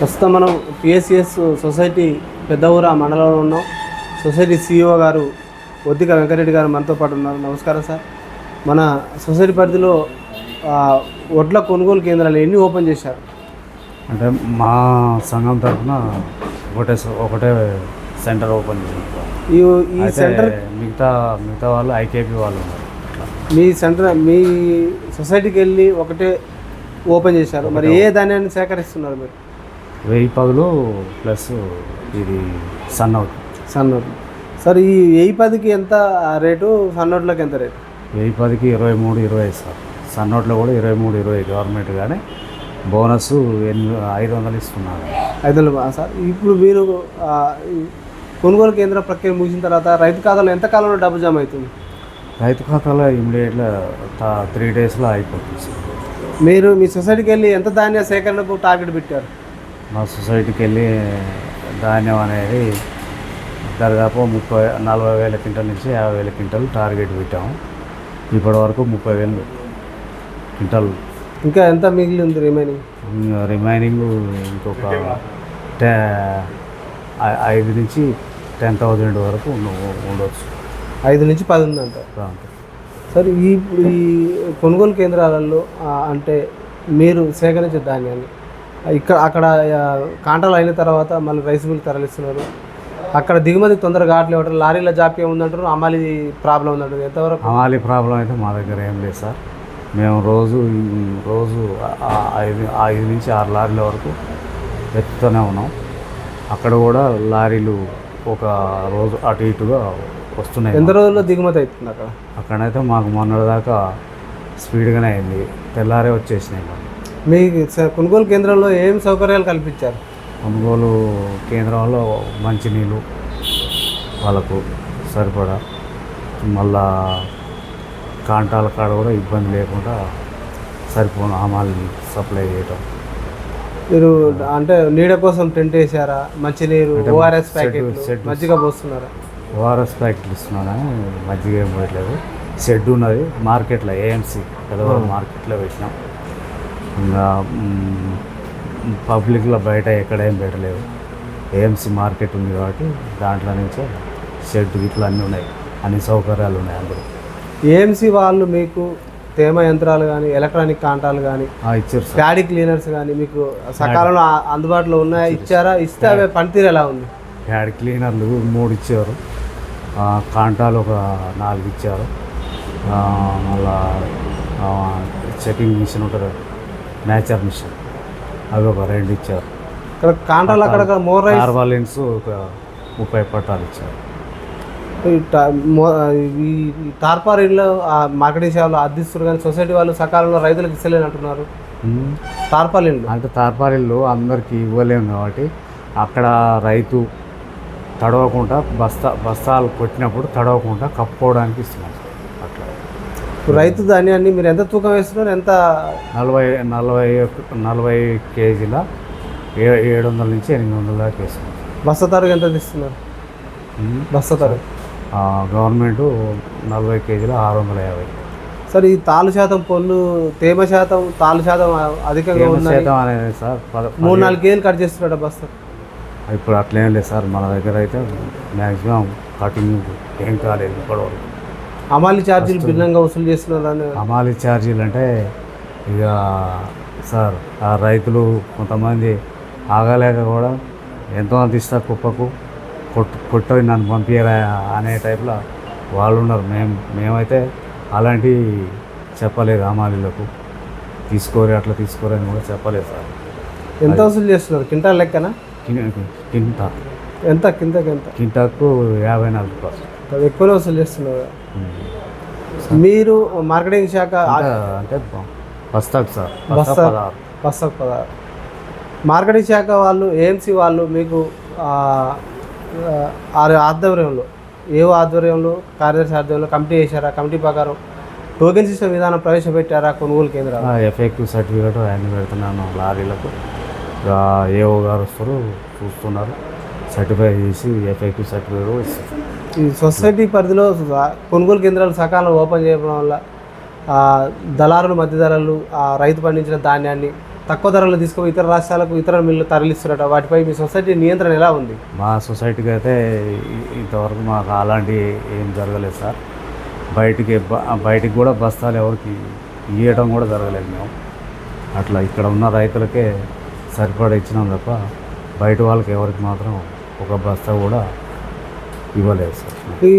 ప్రస్తుతం మనం PSCS society పెద్ద ఊర మండలంలో ఉన్నాం. సొసైటీ సిఇఓ గారు ఒద్దిక వెంకరెడ్డి గారు మనతో పాటు ఉన్నారు. నమస్కారం సార్. మన సొసైటీ పరిధిలో వడ్ల కొనుగోలు కేంద్రాలు ఎన్ని ఓపెన్ చేశారు? అంటే మా సంఘం తరఫున ఒకటే ఒకటే సెంటర్ ఓపెన్ ఈ ఈ సెంటర్ మిగతా మిగతా వాళ్ళు ఐకేపీ వాళ్ళు మీ సెంటర్ మీ సొసైటీకి వెళ్ళి ఒకటే ఓపెన్ చేశారు. మరి ఏ ధాన్యాన్ని సేకరిస్తున్నారు మీరు? వెయ్యి పదులు ప్లస్ ఇది సన్ అవుట్. సన్నోట్లు సార్ ఈ వెయ్యి పదికి ఎంత రేటు? సన్నోట్లకి ఎంత రేటు? వెయ్యి పదికి ఇరవై మూడు ఇరవై సార్. సన్ అవుట్లో కూడా ఇరవై మూడు ఇరవై గవర్నమెంట్ కానీ బోనస్ ఎనిమిది ఐదు వందలు ఇస్తున్నారు. ఐదు వందలు సార్ ఇప్పుడు మీరు కొనుగోలు కేంద్ర ప్రక్రియ ముగిసిన తర్వాత రైతు ఖాతాలో ఎంత కాలంలో డబ్బు జమ అవుతుంది? రైతు ఖాతాలో ఇమీడియట్గా త్రీ డేస్లో అయిపోతుంది సార్. మీరు మీ సొసైటీకి వెళ్ళి ఎంత ధాన్య సేకరణకు టార్గెట్ పెట్టారు? మా సొసైటీకి వెళ్ళి ధాన్యం అనేది దాదాపు ముప్పై నలభై వేల క్వింటల్ నుంచి యాభై వేల క్వింటల్ టార్గెట్ పెట్టాము ఇప్పటి వరకు ముప్పై వేలు క్వింటల్. ఇంకా ఎంత మిగిలి ఉంది రిమైనింగ్ రిమైనింగ్ ఇంకొక టే ఐదు నుంచి టెన్ థౌజండ్ వరకు ఉండ- ఉండవచ్చు ఐదు నుంచి పది ఉందంట. సార్ ఈ ఇప్పుడు ఈ కొనుగోలు కేంద్రాలలో అంటే మీరు సేకరించే ధాన్యాన్ని ఇక్కడ అక్కడ ఆ, కాంటాలు అయిన తర్వాత మళ్ళీ రైస్ మిల్ తరలిస్తున్నారు. అక్కడ దిగుమతి తొందరగా కావట్లేదు లారీల జాప్యం ఉందంటారు. అమ్మాలి ప్రాబ్లం ఉందంటారు. ఎంతవరకు? హమాలి ప్రాబ్లం అయితే మా దగ్గర ఏం లేదు సార్. మేము రోజు రోజు ఐదు ఐదు నుంచి ఆరు లారీల వరకు ఎత్తుతూనే ఉన్నాం. అక్కడ కూడా లారీలు ఒక రోజు అటు ఇటుగా వస్తున్నాయి. ఎంత రోజుల్లో దిగుమతి అవుతుంది అక్కడ? అక్కడైతే మాకు మొన్నటిదాకా స్పీడ్గానే అయింది. తెల్లారే వచ్చేసినాయి మాకు. మీ కొనుగోలు కేంద్రంలో ఏం సౌకర్యాలు కల్పించారు? కొనుగోలు కేంద్రంలో మంచినీళ్ళు వాళ్ళకు సరిపడా. మళ్ళా కాంటాల కాడ కూడా ఇబ్బంది లేకుండా సరిపోను ఆమాల్ని సప్లై చేయటం. మీరు అంటే నీడ కోసం టెంట్ వేసారా? మంచినీరు ఓఆర్ఎస్ షెడ్ మజ్జిగ పోస్తున్నారా? ఓఆర్ఎస్ ప్యాకెట్లు ఇస్తున్నాను మజ్జిగ ఏం పోయట్లేదు. షెడ్ ఉన్నది మార్కెట్లో ఏఎంసీ పెద్దవాళ్ళ మార్కెట్లో పెట్టినాం ఇంకా పబ్లిక్లో బయట ఎక్కడ ఏం పెట్టలేదు ఏఎంసీ మార్కెట్ ఉంది కాబట్టి దాంట్లో నుంచే షెడ్ ఇట్లా అన్నీ ఉన్నాయి. అన్ని సౌకర్యాలు ఉన్నాయి అందరూ ఏఎంసీ వాళ్ళు మీకు తేమ యంత్రాలు కానీ ఎలక్ట్రానిక్ కాంటాలు కానీ ఇచ్చారు ప్యాడీ క్లీనర్స్ కానీ మీకు సకాలంలో అందుబాటులో ఉన్నాయా? ఇచ్చారా ఇస్తే అవి పనితీరు ఎలా ఉంది? ప్యాడ్ క్లీనర్లు మూడు ఇచ్చారు. కాంటాలు ఒక నాలుగు ఇచ్చారు. మళ్ళా చెకింగ్ మిషన్ ఉంటుంది. నేచర్ మిషన్ అవి ఒక రెండు ఇచ్చారు. ఇక్కడ కాంటాలు అక్కడక్కడ మోర్ కార్వాలిన్స్ ఒక ముప్పై పట్టాలు ఇచ్చారు. ఈ టా- మో- ఈ ఈ టార్పారీల్లో ఆ మార్కెటింగ్ షాప్లో అద్దిస్తారు కానీ సొసైటీ వాళ్ళు సకాలంలో రైతులకు ఇస్తలేని అంటున్నారు. టార్పాలిన్లు అంటే తార్పారీలు అందరికీ ఇవ్వలేము కాబట్టి అక్కడ రైతు తడవకుండా బస్తా బస్తాలు కొట్టినప్పుడు తడవకుండా కప్పుకోవడానికి ఇస్తున్నాం అట్లా ఇప్పుడు రైతు ధాన్యాన్ని మీరు ఎంత తూకం వేస్తున్నారు? ఎంత నలభై నలభై నలభై కేజీల ఏ ఏడు వందల నుంచి ఎనిమిది వందల దాకా వేస్తున్నాం బస్తా తరుగు ఎంత తీస్తున్నారు? ఉమ్. బస్తా తరుగు ఆ, గవర్నమెంట్ నలభై కేజీల ఆరు వందల యాభై. సార్ ఈ తాలు శాతం పొల్లు తేమ శాతం తాలు శాతం అధికంగా శాతం అనేది సార్. మూడు నాలుగు కేజీలు కట్ చేస్తున్నాడు బస్తా. ఇప్పుడు అట్లేం లేదు సార్. మన దగ్గర అయితే మ్యాక్సిమం కటింగ్ ఏం కాలేదు ఇప్పటివరకు అమాలి ఛార్జీలు భిన్నంగా వసూలు చేస్తున్నారని హమాలి ఛార్జీలు అంటే ఇక సార్ ఆ రైతులు కొంతమంది ఆగలేక కూడా ఎంతో అంత ఇస్తా కుప్పకు కొట్టు కొట్టి నన్ను పంపించరా అనే టైప్లో వాళ్ళు ఉన్నారు. మేము మేమైతే అలాంటి చెప్పలేదు హమాలీలకు. తీసుకోరు అట్లా తీసుకోరు అని కూడా చెప్పలేదు సార్. ఎంత వసూలు చేస్తున్నారు? కింటాల్ లెక్కన? కింట. ఎంత? కిందకి ఎంత? కింటకు యాభై నాలుగు రూపాయలు అది ఎక్కువనే వసూలు చేస్తున్నారు. మీరు మార్కెటింగ్ శాఖ అంటే బస్తాకు సార్. బస్తా పదహారు. మార్కెటింగ్ శాఖ వాళ్ళు ఏఎంసీ వాళ్ళు మీకు ఆధ్వర్యంలో ఏ ఆధ్వర్యంలో కార్యదర్శి ఆధ్వర్యంలో కమిటీ చేశారా? కమిటీ ప్రకారం టోకెన్ సిస్టమ్ విధానం ప్రవేశపెట్టారా కొనుగోలు కేంద్రాలు? ఎఫెక్టివ్ సర్టిఫికేట్ అన్ని పెడుతున్నాను లారీలకు. ఏఓ గారు వస్తారు చూస్తున్నారు. సర్టిఫై చేసి ఎఫెక్టివ్ సర్టిఫికేట్ కూడా ఈ సొసైటీ పరిధిలో కొనుగోలు కేంద్రాలు సకాలంలో ఓపెన్ చేయడం వల్ల దళారులు మధ్యధరలు ఆ రైతు పండించిన ధాన్యాన్ని తక్కువ ధరలు తీసుకుపోయి ఇతర రాష్ట్రాలకు ఇతర మిల్లు తరలిస్తున్నట వాటిపై మీ సొసైటీ నియంత్రణ ఎలా ఉంది? మా సొసైటీకి అయితే ఇంతవరకు మాకు అలాంటి ఏం జరగలేదు సార్. బయటికి బయటికి కూడా బస్తాలు ఎవరికి ఇవ్వడం కూడా జరగలేదు మేము. అట్లా ఇక్కడ ఉన్న రైతులకే సరిపడా ఇచ్చినాం తప్ప బయట వాళ్ళకి ఎవరికి మాత్రం ఒక బస్తా కూడా ఇవ్వలేదు సార్. ఈ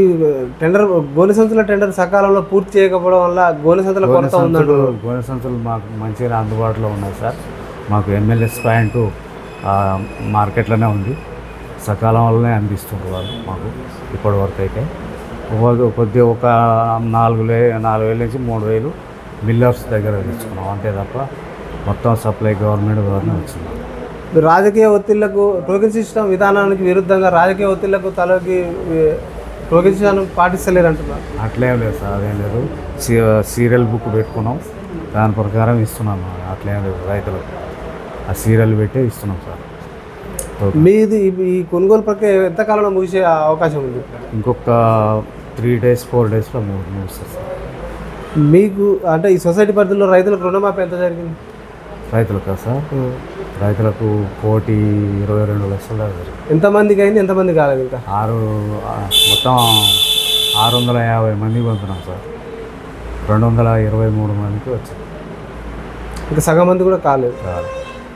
టెండర్ గోనె సంచుల టెండర్ సకాలంలో పూర్తి చేయకపోవడం వల్ల గోనె సంచుల గోనె కొరత సంచులు గోనె సంచులు మాకు మంచిగా అందుబాటులో ఉన్నాయి సార్. మాకు ఎమ్మెల్యేస్ పాయింట్ మార్కెట్లోనే ఉంది. సకాలం వల్లనే అందిస్తుండ్రు వాళ్ళు మాకు ఇప్పటి వరకు అయితే. కొద్దిగా ఒక నాలుగు వే నాలుగు వేల నుంచి మూడు వేలు మిల్లర్స్ దగ్గర తెచ్చుకున్నాం. అంతే తప్ప మొత్తం సప్లై గవర్నమెంట్ ద్వారా వచ్చింది. రాజకీయ ఒత్తిళ్ళకు టోకెన్ సిస్టమ్ విధానానికి విరుద్ధంగా రాజకీయ ఒత్తిళ్ళకు తలకి టోకెన్ సిస్టమ్ పాటిస్తలేరు అంటున్నారు అట్లేం లేదు సార్ అదేం లేదు. సీరియల్ బుక్ పెట్టుకున్నాం. దాని ప్రకారం ఇస్తున్నాం అట్లేం లేదు రైతులకు. ఆ సీరియల్ పెట్టే ఇస్తున్నాం సార్. మీది ఈ- కొనుగోలు ప్రక్రియ ఎంతకాలంలో ముగిసే అవకాశం ఉంది? ఇంకొక త్రీ డేస్ ఫోర్ డేస్లో ముగుస్తుంది సార్. మీకు అంటే ఈ సొసైటీ పరిధిలో రైతులకు రుణమాఫీ ఎంత జరిగింది? రైతులకు సార్? రైతులకు కోటి ఇరవై రెండు లక్షల దాకా. ఎంతమందికి అయింది? ఎంతమంది కాలేదు ఇంకా? ఆరు మొత్తం ఆరు వందల యాభై మందికి పంపినాం సార్. రెండు వందల ఇరవై మూడు మందికి వచ్చింది. ఇంకా సగం మంది కూడా కాలేదు. సార్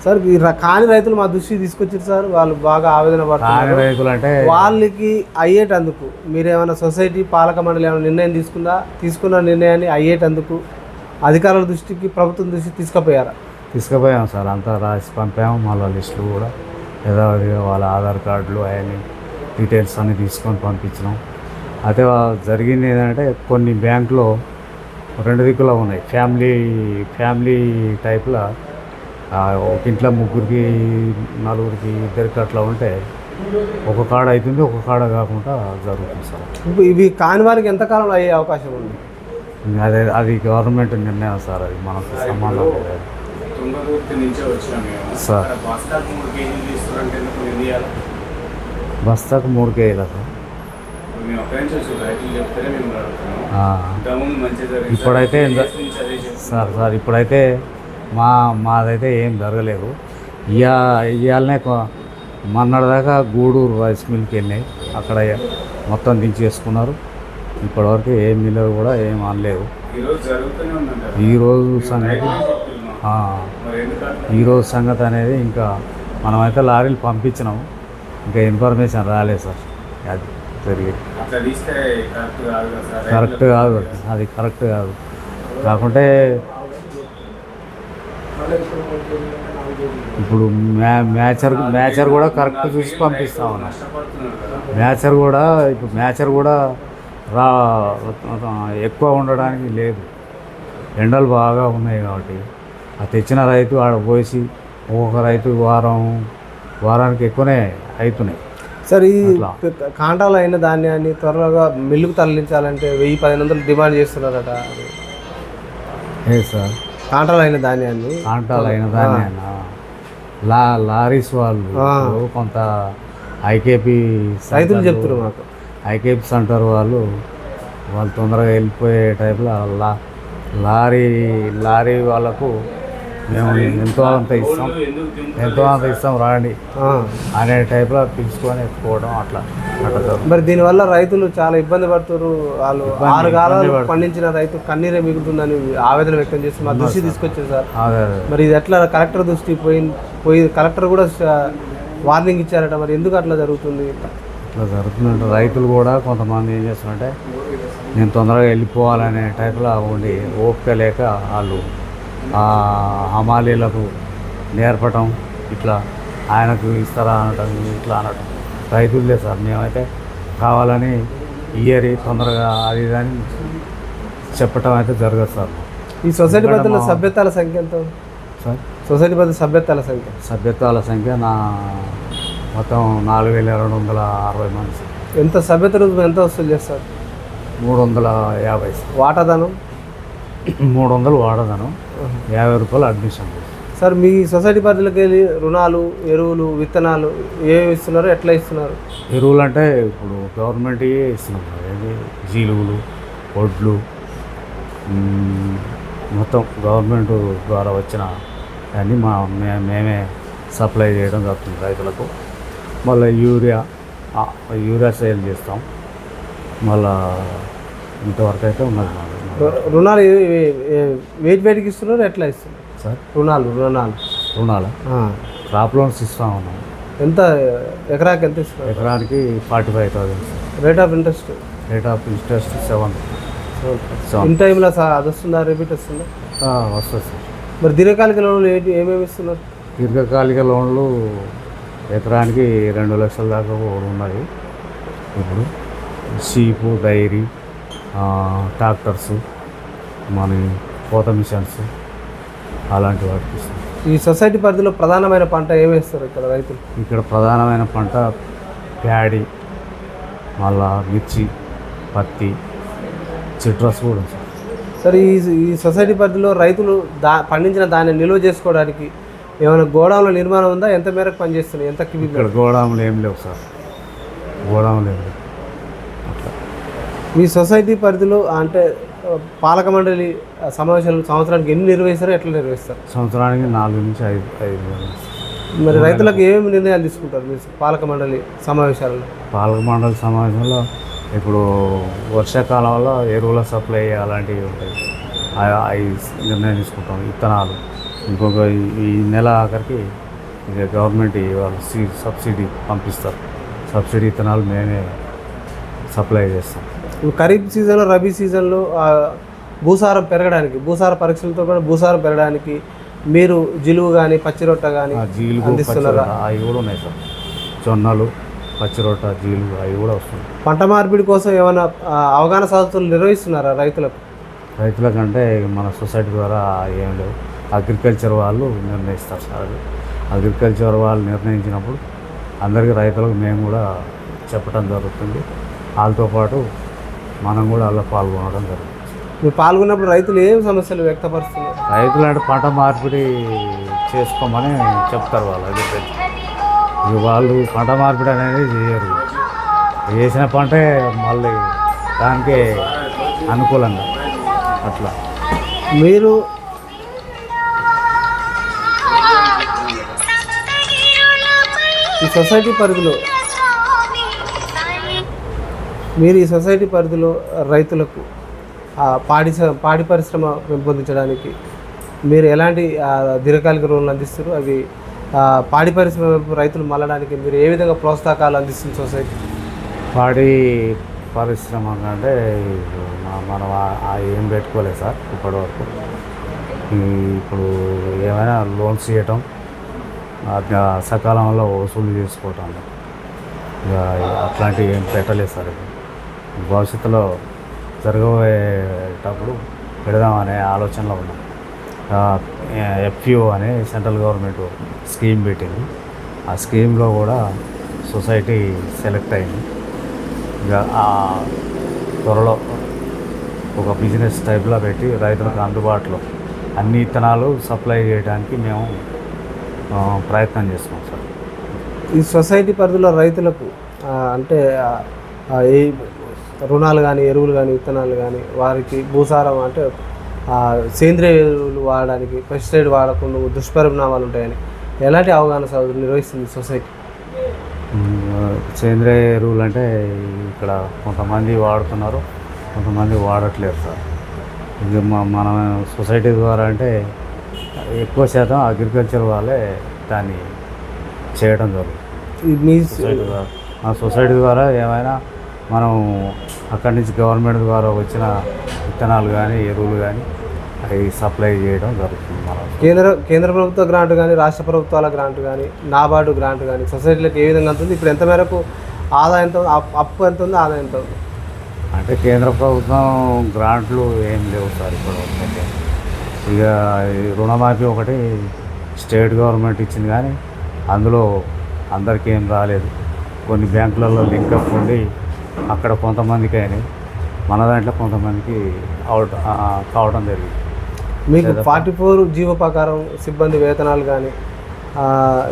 సార్ ఈ ర- కాని రైతులు మా దృష్టికి తీసుకొచ్చారు సార్. వాళ్ళు బాగా ఆవేదన పడుతున్నారు. రైతులు అంటే వాళ్ళకి అయ్యేటందుకు మీరేమైనా సొసైటీ పాలక మండలి ఏమైనా నిర్ణయం తీసుకుందా? తీసుకున్న నిర్ణయాన్ని అయ్యేటందుకు అధికారుల దృష్టికి ప్రభుత్వం దృష్టికి తీసుకుపోయారా? తీసుకుపోయాం సార్. అంతా రాసి పంపాము. మళ్ళీ లిస్టులు కూడా యథావిధిగా వాళ్ళ ఆధార్ కార్డులు అవన్నీ డీటెయిల్స్ అన్నీ తీసుకొని పంపించినాం. అయితే జరిగింది ఏంటంటే కొన్ని బ్యాంకులో రెండు దిక్కులో ఉన్నాయి. ఫ్యామిలీ ఫ్యామిలీ టైప్లో ఒక ఇంట్లో ముగ్గురికి నలుగురికి ఇద్దరికి అట్లా ఉంటే ఒక కాడ అవుతుంది ఒక కాడ కాకుండా జరుగుతుంది సార్. ఇవి కాని వారికి ఎంతకాలంలో అయ్యే అవకాశం ఉంది? అదే అది గవర్నమెంట్ నిర్ణయం సార్. అది మనకు సంబంధం లేదు. తుంగతుర్తి నుంచే వచ్చినాం మేము. సార్. బస్తాకు మూడు కేజీలు తీసుకురంటే ఎందుకు మేము తీయాలి బస్తాకు మూడు కేజీలు సార్? మేము అక్కడి నుంచి వచ్చి రైతులు చెప్తేనే మేము అడుగుతున్నాం ఆ. ఇంతకుముందు మంచిగా జరిగింది ఇప్పుడైతే సార్. సార్ ఇప్పుడైతే మా మాదైతే ఏం జరగలేదు. ఇయా ఇవాళనే మొన్నటిదాకా గూడూరు రైస్ మిల్కి వెళ్ళినాయి అక్కడ మొత్తం దించేసుకున్నారు. ఇప్పటివరకు ఏం మిల్లర్ కూడా ఏం అనలేదు ఈరోజు సంగతి ఈరోజు సంగతి అనేది ఇంకా మనమైతే లారీలు పంపించినాము. ఇంకా ఇన్ఫర్మేషన్ రాలేదు సార్. అది జరిగేది కరెక్ట్ కాదు అది. కరెక్ట్ కాదు. కాకుంటే ఇప్పుడు మ్యా మ్యాచర్ మ్యాచర్ కూడా కరెక్ట్ చూసి పంపిస్తా ఉన్నాం. మ్యాచర్ కూడా ఇప్పుడు మ్యాచర్ కూడా రా ఎక్కువ ఉండడానికి లేదు. ఎండలు బాగా ఉన్నాయి కాబట్టి. ఆ తెచ్చిన రైతు ఆడ పోసి ఒక్కొక్క రైతు వారం వారానికి ఎక్కువనే అవుతున్నాయి సార్ ఈ. కాంటాలు అయిన ధాన్యాన్ని త్వరగా మిల్లుకు తరలించాలంటే వెయ్యి పదిహేను వందలు డిమాండ్ చేస్తున్నారట. ఏ సార్? కాంటాలు అయిన ధాన్యాన్ని. కాంటాలు అయిన దాన్ని లా లారీస్ వాళ్ళు కొంత ఐకేపీ రైతులు చెప్తున్నారు మాకు. ఐకేపీ సెంటర్ వాళ్ళు వాళ్ళు తొందరగా వెళ్ళిపోయే టైప్లో లా లారీ లారీ వాళ్ళకు మేము ఎంతో అంత ఇస్తాం. ఎంతో అంత ఇస్తాం రాండి. అనే టైప్లో పిలుచుకొని ఎత్తుకోవడం అట్లా. అట్లా. మరి దీనివల్ల రైతులు చాలా ఇబ్బంది పడుతున్నారు. వాళ్ళు ఆరు కాలాలు. పండించిన రైతు కన్నీరే మిగులుతుందని ఆవేదన వ్యక్తం చేసి మా దృష్టి తీసుకొచ్చారు సార్. మరి ఇది ఎట్లా కలెక్టర్ దృష్టి పోయి పోయి కలెక్టర్ కూడా వార్నింగ్ ఇచ్చారట. మరి ఎందుకు అట్లా జరుగుతుంది? ఇట్లా జరుగుతుందంటే రైతులు కూడా కొంతమంది ఏం చేస్తున్నారంటే నేను తొందరగా వెళ్ళిపోవాలనే టైప్లో ఉండి ఓపిక లేక వాళ్ళు హమాలీలకు నేర్పటం ఇట్లా ఆయనకు ఇస్తారా అనటం ఇట్లా అనటం. రైతులే సార్ మేమైతే కావాలని ఇయరి తొందరగా అది అని చెప్పటం అయితే జరగదు సార్. ఈ సొసైటీ మా- సభ్యతాల సంఖ్య ఎంత? సార్? సొసైటీ పద్ధతి సభ్యతాల సంఖ్య? సభ్యత్వాల సంఖ్య నా మొత్తం నాలుగు వేల రెండు వందల అరవై మంది సార్. ఎంత సభ్యత రుజువు ఎంత వసూలు చేస్తారు? మూడు వందల యాభై సార్. వాటాదానం? మూడు వందలు వాడదాను. యాభై రూపాయలు అడ్మిషన్ సార్ మీ సొసైటీ పరిధిలోకి వెళ్ళి రుణాలు ఎరువులు విత్తనాలు ఏమి ఇస్తున్నారు ఎట్లా ఇస్తున్నారు? ఎరువులు అంటే ఇప్పుడు గవర్నమెంట్ ఇస్తున్నాం కదా, ఏది? జీలుగులు వడ్లు మొత్తం గవర్నమెంట్ ద్వారా వచ్చిన అన్నీ మా మే- మేమే సప్లై చేయడం జరుగుతుంది రైతులకు. మళ్ళీ యూరియా యూరియా సేల్ చేస్తాం. మళ్ళా ఇంతవరకు అయితే ఉన్నది రుణాలు వెయిట్ వెయిట్కి ఇస్తున్నారు? ఎట్లా ఇస్తున్నారు? సార్? రుణాలు రుణాలు. రుణాలు. క్రాప్ లోన్స్ ఇస్తా ఉన్నాం. ఎంత ఎకరాకి ఎంత ఇస్తున్నారు? ఎకరానికి forty five thousand. Rate of interest? Rate of interest seven. In టైంలో సా- అది వస్తుందా? రిపీట్ వస్తుందా? వస్తుంది సార్. మరి దీర్ఘకాలిక లోన్లు ఏంటి ఏమేమి ఇస్తున్నారు? దీర్ఘకాలిక లోన్లు ఎకరానికి రెండు లక్షల దాకా కూడా ఉన్నాయి. ఇప్పుడు షీపు డైరీ ట్రాక్టర్స్ మన కోత మిషన్స్ అలాంటి వాటికి ఇస్తాం ఈ సొసైటీ పరిధిలో ప్రధానమైన పంట ఏమేస్తారు ఇక్కడ రైతులు? ఇక్కడ ప్రధానమైన పంట ప్యాడీ మళ్ళా మిర్చి పత్తి సిట్రస్ కూడా ఉంది. సార్. సరే ఈ ఈ సొసైటీ పరిధిలో రైతులు దా పండించిన ధాన్యం నిల్వ చేసుకోవడానికి ఏమైనా గోడౌన్ల నిర్మాణం ఉందా? ఎంత మేరకు పనిచేస్తున్నాయి? ఎంత ఇక్కడ గోడాములు ఏం లేవు సార్. గోడాములు ఏం లేవు. మీ సొసైటీ పరిధిలో అంటే పాలక మండలి సమావేశాలు సంవత్సరానికి ఎన్ని నిర్వహిస్తారో ఎట్లా నిర్వహిస్తారు? సంవత్సరానికి నాలుగు నుంచి ఐదు ఐదు. మరి రైతులకు ఏమేమి నిర్ణయాలు తీసుకుంటారు మీ పాలక మండలి సమావేశాలలో? పాలక మండలి సమావేశంలో ఇప్పుడు వర్షాకాలంలో ఎరువుల సప్లై అలాంటివి ఉంటాయి. అవి నిర్ణయం తీసుకుంటాం విత్తనాలు ఇంకొక ఈ- నెల ఆఖరికి ఇక గవర్నమెంట్ వాళ్ళు సబ్సిడీ పంపిస్తారు. సబ్సిడీ విత్తనాలు మేమే సప్లై చేస్తాం. ఖరీఫ్ సీజన్లో రబీ సీజన్లో భూసారం పెరగడానికి భూసార పరీక్షలతో కూడా భూసారం పెరగడానికి మీరు జిలువు కానీ పచ్చిరొట్ట కానీ అందిస్తున్నారా? అవి కూడా ఉన్నాయి సార్. జొన్నలు పచ్చిరొట్ట జీలుగు అవి కూడా వస్తున్నాయి. పంట మార్పిడి కోసం ఏమైనా అవగాహన సదస్సులు నిర్వహిస్తున్నారా రైతులకు? రైతులకంటే మన సొసైటీ ద్వారా ఏం లేవు. అగ్రికల్చర్ వాళ్ళు నిర్ణయిస్తారు సార్ అది. అగ్రికల్చర్ వాళ్ళు నిర్ణయించినప్పుడు అందరికీ రైతులకు మేము కూడా చెప్పడం జరుగుతుంది. వాళ్ళతో పాటు మనం కూడా అందులో పాల్గొనడం జరుగుతుంది. మీరు పాల్గొన్నప్పుడు రైతులు ఏం సమస్యలు వ్యక్తపరుస్తున్నారు? రైతులు అంటే పంట మార్పిడి చేసుకోమని చెప్తారు వాళ్ళు ఇక వాళ్ళు పంట మార్పిడి అనేది చేయరు. వేసిన పంటే మళ్ళీ దానికే అనుకూలంగా అట్లా. మీరు ఈ సొసైటీ పరిధిలో మీరు ఈ సొసైటీ పరిధిలో రైతులకు పాడి పాడి పరిశ్రమ పెంపొందించడానికి మీరు ఎలాంటి దీర్ఘకాలిక రుణాలు అందిస్తారు అవి పాడి పరిశ్రమ రైతులు మళ్ళడానికి మీరు ఏ విధంగా ప్రోత్సాహకాలు అందిస్తుంది సొసైటీ? పాడి పరిశ్రమ అంటే మనం ఏం పెట్టుకోలేదు సార్ ఇప్పటి వరకు. ఇప్పుడు ఏమైనా లోన్స్ ఇవ్వటం సకాలంలో వసూలు చేసుకోవటం. ఇక అట్లాంటివి ఏం పెట్టలేదు సార్ ఇప్పుడు. భవిష్యత్తులో జరగబోయేటప్పుడు పెడదామనే ఆలోచనలో ఉన్నాం. ఎఫ్యూ అనే సెంట్రల్ గవర్నమెంట్ స్కీమ్ పెట్టింది. ఆ స్కీమ్లో కూడా సొసైటీ సెలెక్ట్ అయింది. ఇంకా త్వరలో ఒక బిజినెస్ టైప్లో పెట్టి రైతులకు అందుబాటులో అన్ని ఇత్తనాలు సప్లై చేయడానికి మేము ప్రయత్నం చేస్తున్నాం సార్. ఈ సొసైటీ పరిధిలో రైతులకు అంటే ఏ రుణాలు కానీ ఎరువులు కానీ విత్తనాలు కానీ వారికి భూసారం అంటే సేంద్రియ ఎరువులు వాడడానికి పెస్టిసైడ్ వాడకుండా దుష్పరిణామాలు ఉంటాయని ఎలాంటి అవగాహన సభలు నిర్వహిస్తుంది సొసైటీ? సేంద్రియ ఎరువులు అంటే ఇక్కడ కొంతమంది వాడుతున్నారు కొంతమంది వాడట్లేరు సార్. ఇది మన సొసైటీ ద్వారా అంటే ఎక్కువ శాతం అగ్రికల్చర్ వాళ్ళే దాన్ని చేయడం జరుగుతుంది. మీ సొసైటీ ద్వారా ఏమైనా మనం అక్కడి నుంచి గవర్నమెంట్ ద్వారా వచ్చిన విత్తనాలు కానీ ఎరువులు కానీ అవి సప్లై చేయడం జరుగుతుంది మనం కేంద్ర కేంద్ర ప్రభుత్వ గ్రాంట్ కానీ రాష్ట్ర ప్రభుత్వాల గ్రాంట్ కానీ నాబార్డు గ్రాంట్ కానీ సొసైటీలకు ఏ విధంగా ఉంటుంది ఇప్పుడు ఎంత మేరకు ఆదాయంతో అప్- అప్పు ఎంత ఉంది? ఆదాయం ఎంత ఉంది? అంటే కేంద్ర ప్రభుత్వం గ్రాంట్లు ఏం లేవు సార్ ఇప్పుడు ఇక రుణమాఫీ ఒకటి స్టేట్ గవర్నమెంట్ ఇచ్చింది కానీ అందులో అందరికీ ఏం రాలేదు. కొన్ని బ్యాంకులలో లింకప్ ఉండి అక్కడ కొంతమందికి అయినాయి మన దాంట్లో కొంతమందికి అవుట్ కావడం జరిగింది. మీకు ఫార్టీ ఫోర్ జీవో ప్రకారం సిబ్బంది వేతనాలు కానీ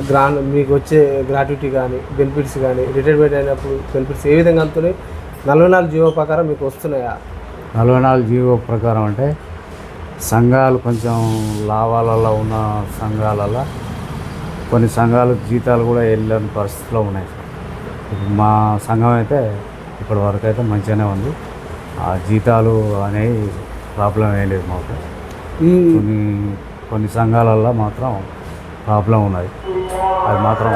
గ్రాండ్ మీకు వచ్చే గ్రాట్యుటీ కానీ బెనిఫిట్స్ కానీ రిటైర్మెంట్ అయినప్పుడు బెనిఫిట్స్ ఏ విధంగా అందుతున్నాయి? నలభై నాలుగు జీవో ప్రకారం మీకు వస్తున్నాయా? నలభై నాలుగు జీవో ప్రకారం అంటే సంఘాలు కొంచెం లాభాలలో ఉన్న సంఘాలలో కొన్ని సంఘాలు జీతాలు కూడా వెళ్ళని పరిస్థితిలో ఉన్నాయి. మా సంఘం అయితే ఇప్పటి వరకు అయితే మంచిగానే ఉంది. ఆ జీతాలు అనేవి ప్రాబ్లం ఏం లేదు మాకు. కొన్ని కొన్ని సంఘాలల్లో మాత్రం ప్రాబ్లం ఉన్నది. అది మాత్రం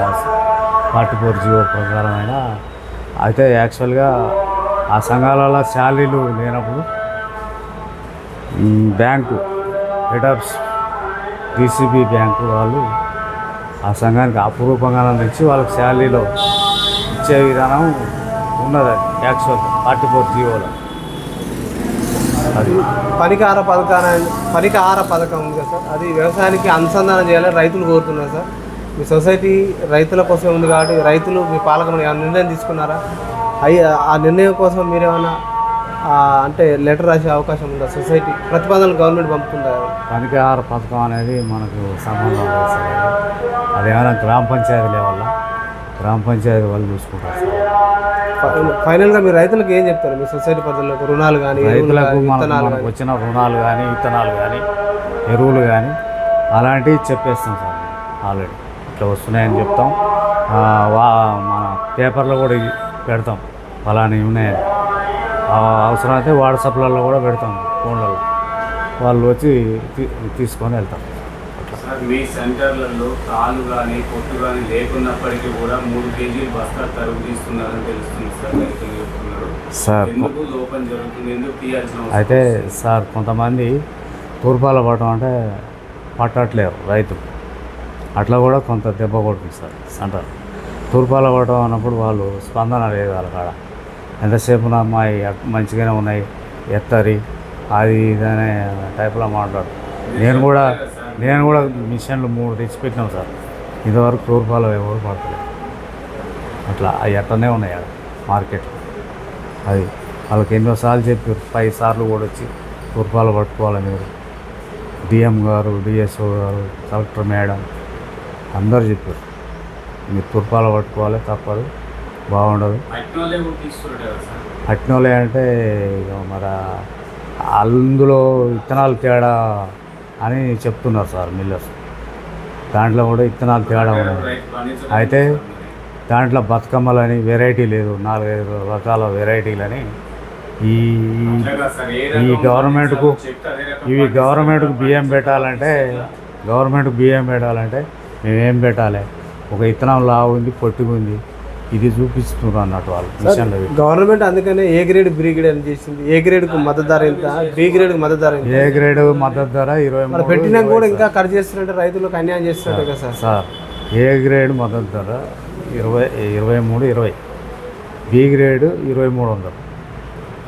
ఫార్టీ ఫోర్ జీవో ప్రకారమైన. అయితే యాక్చువల్గా ఆ సంఘాలలో శాలరీలు లేనప్పుడు bank head of DCB bank వాళ్ళు ఆ సంఘానికి అపురూపంగా ఇచ్చి వాళ్ళకి శాలరీలో ఇచ్చే విధానం ఉన్నది అది యాక్చువల్గా ఫార్టీ ఫోర్ జీవోలో. అది. పనికార పథకాన్ని పనికార పథకం ఉంది కదా సార్. అది వ్యవసాయానికి అనుసంధానం చేయాలని రైతులు కోరుతున్నారు సార్. మీ సొసైటీ రైతుల కోసం ఉంది కాబట్టి రైతులు మీ పాలకులు ఏమైనా నిర్ణయం తీసుకున్నారా? అయ్యి ఆ నిర్ణయం కోసం మీరేమైనా అంటే లెటర్ రాసే అవకాశం ఉందా సొసైటీ? ప్రతిపాదనలు గవర్నమెంట్ పంపుతుందా? పనికి ఆహార పథకం అనేది మనకు సంబంధం లేదు సార్ అది. అదేమైనా గ్రామ పంచాయతీ లెవెల్ల గ్రామ పంచాయతీ వాళ్ళు చూసుకుంటారు సార్. ఫై- ఫైనల్గా మీరు రైతులకు ఏం చెప్తారు? మీ సొసైటీ పద్ధతులకు రుణాలు కానీ రైతులకు మనకు వచ్చిన రుణాలు కానీ విత్తనాలు కానీ ఎరువులు కానీ అలాంటివి చెప్పేస్తాం సార్. ఆల్రెడీ ఇట్లా వస్తున్నాయని చెప్తాం. వా మన పేపర్లో కూడా పెడతాం. ఫలాని ఉన్నాయని ఆ, అవసరమైతే వాట్సాప్లలో కూడా పెడతాం. ఫోన్లలో. వాళ్ళు వచ్చి తీసుకొని వెళ్తాం సార్ మీ సెంటర్లలో కాలు కానీ పొట్టు కానీ లేకున్నప్పటికీ కూడా మూడు కేజీలు బస్తా తరుగు తీస్తున్నారని తెలుస్తుంది సార్ రైతులు చెప్తున్నారు సార్ ఎందుకు లోపం జరుగుతుంది? ఎందుకు తీయాల్సిన అవసరం అయితే సార్ కొంతమంది తూర్పాల పడటం అంటే పట్టట్లేరు రైతులు. అట్లా కూడా కొంత దెబ్బ కొడుతుంది సార్ అంటారు తూర్పాల పడటం అన్నప్పుడు వాళ్ళు స్పందన లేదు వాళ్ళ కాడ. ఎంతసేపు నా అమ్మాయి మంచిగానే ఉన్నాయి ఎత్తరి అది ఇది అనే టైప్లో మాట్లాడు నేను కూడా నేను కూడా మిషన్లు మూడు తెచ్చిపెట్టినాం సార్. ఇంతవరకు తూర్పాలు ఎవరు పడతలేదు అట్లా అవి అట్లనే ఉన్నాయి మార్కెట్లో. అది వాళ్ళకి ఎన్నోసార్లు చెప్పారు పది సార్లు కూడా వచ్చి తూర్పాలు పట్టుకోవాలి మీరు డిఎం గారు డిఎస్ఓ గారు కలెక్టర్ మేడం అందరు చెప్పారు. మీరు తూర్పాలు పట్టుకోవాలి తప్పదు బాగుండదు. అట్నోలే అంటే మరి అందులో విత్తనాలు తేడా అని చెప్తున్నారు సార్ మిల్లర్స్. దాంట్లో కూడా విత్తనాలు తేడా ఉన్నాయి. అయితే దాంట్లో బతుకమ్మలని వెరైటీ లేదు. నాలుగైదు రకాల వెరైటీలని ఈ ఈ గవర్నమెంట్కు ఇవి గవర్నమెంట్కు బియ్యం పెట్టాలంటే గవర్నమెంట్కు బియ్యం పెట్టాలంటే మేమేం పెట్టాలి? ఒక ఇత్తనం లావు ఉంది ఉంది ఇది చూపిస్తున్నారు అన్నట్టు వాళ్ళు మిషన్లో. గవర్నమెంట్ అందుకనే ఏ గ్రేడ్ బి గ్రేడ్ అని చేసింది? ఏ గ్రేడ్కు మద్దతు ధర ఎంత? బి గ్రేడ్కు మద్దతు ధర ఎంత? ఏ గ్రేడ్ మద్దతు ధర? ఇరవై పెట్టినా కూడా ఇంకా కట్ చేస్తున్నట్టు రైతులకు అన్యాయం చేస్తున్నట్టు కదా సార్? సార్ ఏ గ్రేడ్ మద్దతు ధర? ఇరవై ఇరవై మూడు ఇరవై. బి గ్రేడ్ ఇరవై మూడు వందలు.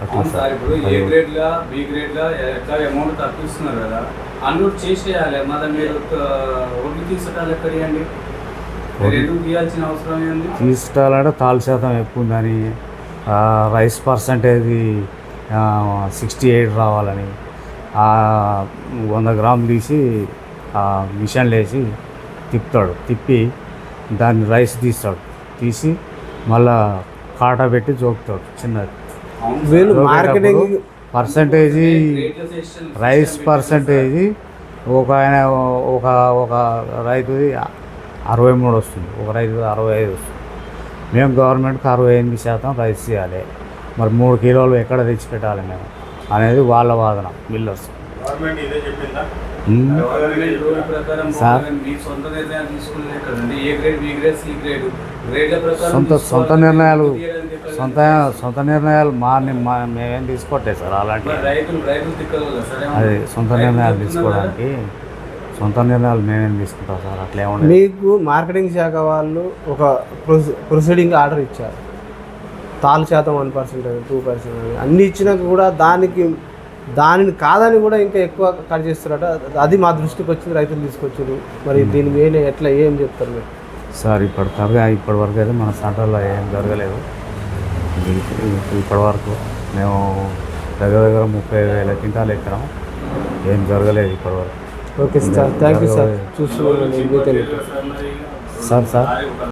అట్లా సార్. ఇప్పుడు ఏ గ్రేడ్ లా బి గ్రేడ్ లా ఎట్లా అమౌంట్ తప్పిస్తున్నారు కదా? అన్లోడ్ చేసేయాలి. మరి మీరు ఒడ్లు తీసుకుంటారు ఎక్కడ తీసుకోవాలంటే తాలు శాతం ఎక్కువ ఉందని ఆ, రైస్ పర్సంటేజ్ సిక్స్టీ ఎయిట్ రావాలని ఆ, వంద గ్రాములు తీసి ఆ మిషన్లు వేసి తిప్పుతాడు. తిప్పి దాన్ని రైస్ తీస్తాడు. తీసి మళ్ళా కాటా పెట్టి జోకుతాడు చిన్నది. మార్కెటింగ్ పర్సంటేజీ రైస్ పర్సంటేజ్ ఒక ఆయన ఒక ఒక రైతుది అరవై మూడు వస్తుంది. ఒక రైతు అరవై ఐదు వస్తుంది. మేము గవర్నమెంట్కి అరవై ఎనిమిది శాతం రైస్ చేయాలి. మరి మూడు కిలోలు ఎక్కడ తెచ్చిపెట్టాలి మేము? అనేది వాళ్ళ వాదన మిల్లర్స్ సొంత నిర్ణయాలు తీసుకునేది కదండి. A grade B grade C grade? గ్రేడ్ల ప్రకారం సొంత నిర్ణయాలు. సొంత సొంత నిర్ణయాలు మా మా మేమేం తీసుకోవట్లేదు సార్ అలాంటి మరి రైతులు రైతులు తిక్కలు కదా సరే. అది సొంత నిర్ణయాలు. తీసుకోవడానికి సొంత నిర్ణయాలు మేమేం తీసుకుంటాం సార్? అట్లా ఏముండదు మీకు మార్కెటింగ్ శాఖ వాళ్ళు ఒక ప్రొసీ ప్రొసీడింగ్ ఆర్డర్ ఇచ్చారు. తాలు శాతం వన్ పర్సెంట్ టూ పర్సెంట్ అని. అన్ని ఇచ్చినాక కూడా దానికి దానిని కాదని కూడా ఇంకా ఎక్కువ కట్ చేస్తారట అది మా దృష్టికి వచ్చింది రైతులు తీసుకొచ్చారు. మరి దీని మీద ఎట్లా ఏం చెప్తారు మీరు? సార్ ఇప్పటి తరగా ఇప్పటి వరకు అయితే మన సెంటర్లో ఏం జరగలేదు. ఇప్పటి వరకు మేము దగ్గర దగ్గర ముప్పై వేల క్వింటాలు ఎక్కినాం. ఏం జరగలేదు ఇప్పటి వరకు. Okay sir. Thank you sir చూస్తున్నాను సార్ సార్.